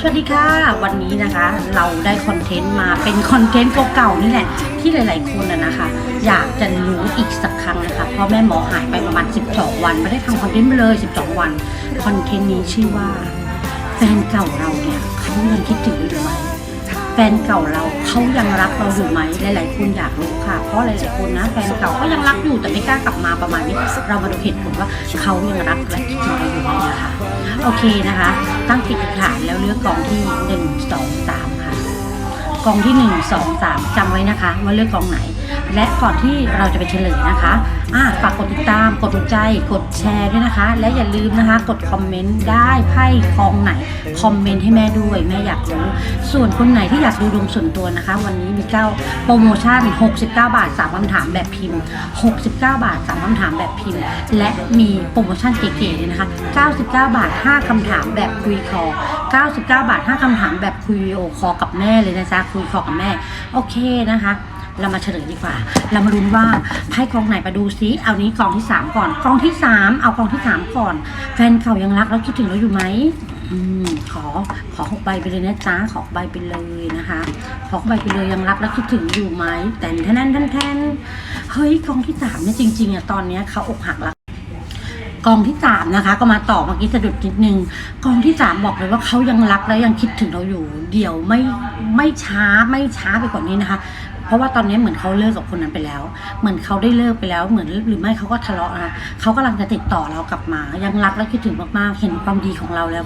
สวัสดีค่ะ วันนี้นะคะเราได้คอนเทนต์มาเป็นคอนเทนต์เก่าๆนี่แหละ ที่หลายๆคนนะนะคะ อยากจะรู้อีกสักครั้งนะคะเพราะแม่หมอหายไปประมาณ 12 วัน ไม่ได้ทำคอนเทนต์ไปเลย 12 วันคอนเทนต์นี้ชื่อว่าแฟนเก่าเราเนี่ยเขายังคิดถึงอยู่ไหมแฟนเก่าเราเขายังรักเราอยู่ไหมหลาย ๆ คนอยากรู้ค่ะ เพราะหลายๆคนนะแฟนเก่าก็ยังรักอยู่แต่ไม่กล้ากลับมาประมาณนี้ เรามาดูเหตุผลว่าเขายังรักและคิดถึงเราอยู่ไหมนะคะ โอเคนะคะ ตั้งจิตอธิษฐานแล้วเลือกกองที่หนึ่งสองสามค่ะกองที่หนึ่งสองสามจำไว้นะคะว่าเลือกกองไหน และก่อนที่เราจะไปเฉลยนะคะอะฝากกดติดตาม กดถูกใจ กดแชร์ด้วยนะคะ และอย่าลืมนะคะ กดคอมเมนต์ได้ไพ่กองไหน คอมเมนต์ให้แม่ด้วย แม่อยากรู้ ส่วนคนไหนที่อยากดูดวงส่วนตัวนะคะ วันนี้มีเก้าโปรโมชั่น 69 บาท 3คำถามแบบพิมพ์ 69 บาท 3คำถามแบบพิมพ์ และมีโปรโมชั่นเก๋ๆเลยนะคะ 99 บาท 5คำถามแบบคุยคอ99 บาท 5คำถามแบบคุยโอคอกับแม่เลยนะจ๊ะคุยคอกับแม่ โอเคนะคะ เรามาเฉลยดีกว่า เรามาลุ้นว่าไพ่กองไหนมาดูซิเอานี้กองที่3ก่อนกองที่3เอากองที่3ก่อน แฟนเก่ายังรักแล้วคิดถึงเราอยู่ไหมอืมขอขอหกใบไปเลยนะจ๊ะขอใบไปเลยนะคะขอหกใบไปเลยยังรักแล้วคิดถึงอยู่ไหมแต่แทนแทนแทนเฮ้ยกองที่สามเนี่ยจริงๆอะตอนเนี้ยเขาอกหักแล้วกองที่สามนะคะ ก็มาต่อเมื่อกี้สะดุดนิดนึงกองที่สามบอกเลยว่าเขายังรักและยังคิดถึงเราอยู่ เดี๋ยวไม่ไม่ช้าไม่ช้าไปกว่านี้นะคะ เพราะว่าตอนนี้เหมือนเขาเลิกกับคนนั้นไปแล้ว เหมือนเขาได้เลิกไปแล้ว เหมือนหรือไม่เขาก็ทะเลาะนะเขากำลังจะติดต่อเรากลับมา ยังรักและคิดถึงมากๆ เห็นความดีของเราแล้ว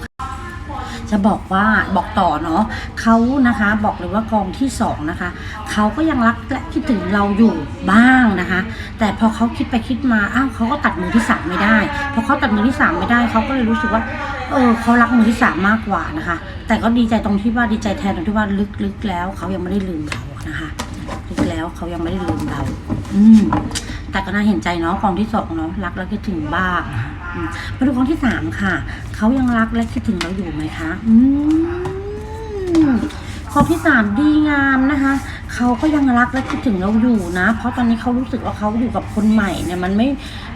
จะบอกว่าบอกต่อเนาะเขานะคะบอกเลยว่ากองที่สองนะคะเขาก็ยังรักและคิดถึงเราอยู่บ้างนะคะ แต่พอเขาคิดไปคิดมาอ้าวเขาก็ตัดมือที่สามไม่ได้พอเขาตัดมือที่สามไม่ได้เขาก็เลยรู้สึกว่าเออเขารักมือที่สามมากกว่านะคะ แต่ก็ดีใจตรงที่ว่าดีใจแทนตรงที่ว่าลึกๆแล้วเขายังไม่ได้ลืมเรา นะคะลึกแล้วเขายังไม่ได้ลืมเรา อืมแต่ก็น่าเห็นใจเนาะกองที่สองเนาะรักและคิดถึงบ้างอืมมาดูกองที่สามค่ะ เขายังรักและคิดถึงเราอยู่ไหมคะ อืมกองที่สามดีงามนะคะเขาก็ยังรักและคิดถึงเราอยู่นะ เพราะตอนนี้เขารู้สึกว่าเขาอยู่กับคนใหม่เนี่ยมันไม่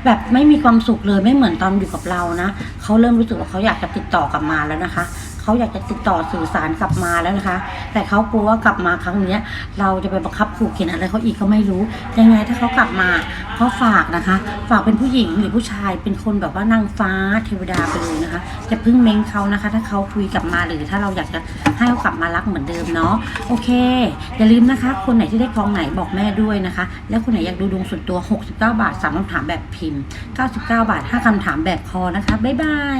แบบไม่มีความสุขเลยไม่เหมือนตอนอยู่กับเรานะเขาเริ่มรู้สึกว่าเขาอยากจะติดต่อกลับมาแล้วนะคะ เขาอยากจะติดต่อสื่อสารกลับมาแล้วนะคะ แต่เขากลัวว่ากลับมาครั้งเนี้ยเราจะไปบังคับขู่เข็นอะไรเขาอีกก็ไม่รู้ยังไงถ้าเขากลับมาเขาฝากนะคะ ฝากเป็นผู้หญิงหรือผู้ชายเป็นคนแบบว่านางฟ้าเทวดาไปเลยนะคะจะพึ่งเม้งเขานะคะ ถ้าเขาคุยกลับมาหรือถ้าเราอยากจะให้เขากลับมารักเหมือนเดิมเนาะโอเค อย่าลืมนะคะ คนไหนที่ได้กองไหนบอกแม่ด้วยนะคะ แล้วคนไหนอยากดูดวงส่วนตัว 69 บาท3คำถามแบบพิมพ์ 99 บาท 5คำถามแบบคอนะคะบ๊ายบาย